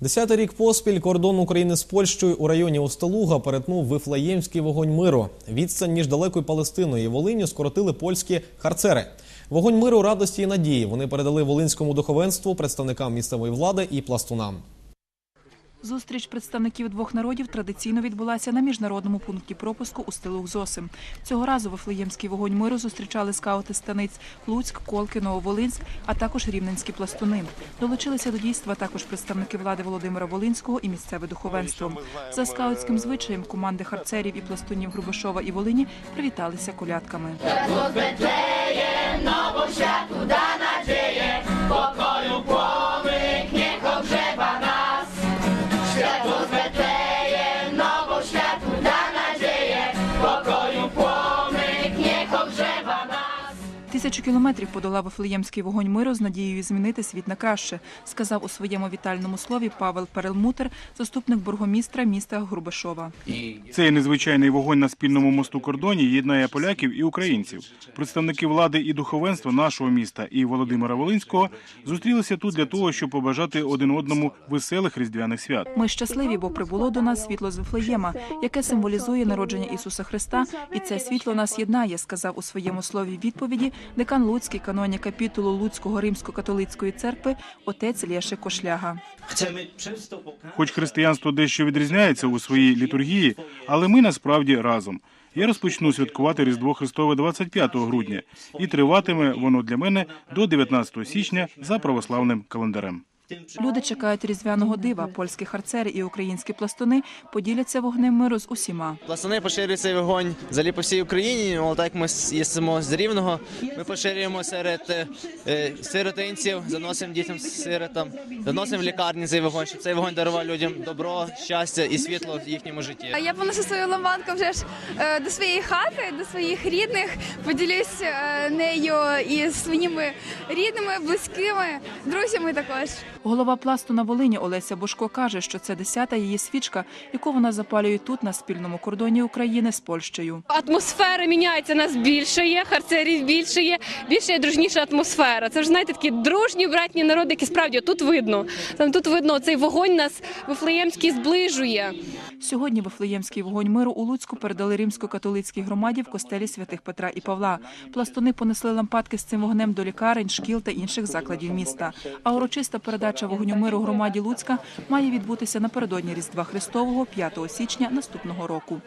Десятий рік поспіль кордон України з Польщею у районі Остелуга перетнув Вифлеємський вогонь миру. Відстань між далекою Палестиною і Волинню скоротили польські харцери. Вогонь миру, радості і надії вони передали волинському духовенству, представникам місцевої влади і пластунам. Зустріч представників двох народів традиційно відбулася на міжнародному пункті пропуску у стилу Зосим. Цього разу Вифлеємський вогонь миру зустрічали скаути станиць Луцьк, Колки, Нововолинськ, а також рівненські пластуни. Долучилися до дійства також представники влади Володимира Волинського і місцеве духовенство. За скаутським звичаєм команди харцерів і пластунів Грубишова і Волині привіталися колядками. Тисячу кілометрів подолав Вифлеємський вогонь миру з надією змінити світ на краще, сказав у своєму вітальному слові Павел Перелмутер, заступник бургомістра міста Грубишова. Цей незвичайний вогонь на спільному мосту кордоні єднає поляків і українців. Представники влади і духовенства нашого міста і Володимира Волинського зустрілися тут для того, щоб побажати один одному веселих різдвяних свят. Ми щасливі, бо прибуло до нас світло з Вифлеєма, яке символізує народження Ісуса Христа, і це світло нас єднає, сказав у своєму слові відповіді декан Луцький канонія капітулу Луцького римсько-католицької церкви отець Лєше Кошляга. Хоч християнство дещо відрізняється у своїй літургії, але ми насправді разом. Я розпочну святкувати Різдво Христове 25 грудня, і триватиме воно для мене до 19 січня за православним календарем. Люди чекають різдвяного дива. Польські харцери і українські пластуни поділяться вогнем миру з усіма. Пластуни поширюють цей вогонь взагалі по всій Україні. Але так як ми їстимо з рівного. Ми поширюємо серед е, е, сиротинців, заносимо дітям сиротам, заносимо в лікарні цей вогонь, щоб цей вогонь дарував людям добро, щастя і світло в їхньому житті. А Я поношу свою лампадку вже ж е, до своєї хати, до своїх рідних. Поділюсь е, нею і своїми рідними, близькими, друзями також. Голова пласту на Волині Олеся Бошко каже, що це десята її свічка, яку вона запалює тут на спільному кордоні України з Польщею. Атмосфера міняється, нас більше є, харцерів більше є, більше є дружніша атмосфера. Це ж знаєте такі дружні братні народи, які справді тут видно. Там тут видно цей вогонь нас вифлеємський зближує. Сьогодні Вифлеємський вогонь миру у Луцьку передали римсько-католицькій громаді в костелі святих Петра і Павла. Пластуни понесли лампадки з цим вогнем до лікарень, шкіл та інших закладів міста. А урочиста передача вогню миру громаді Луцька має відбутися напередодні Різдва Христового 5 січня наступного року.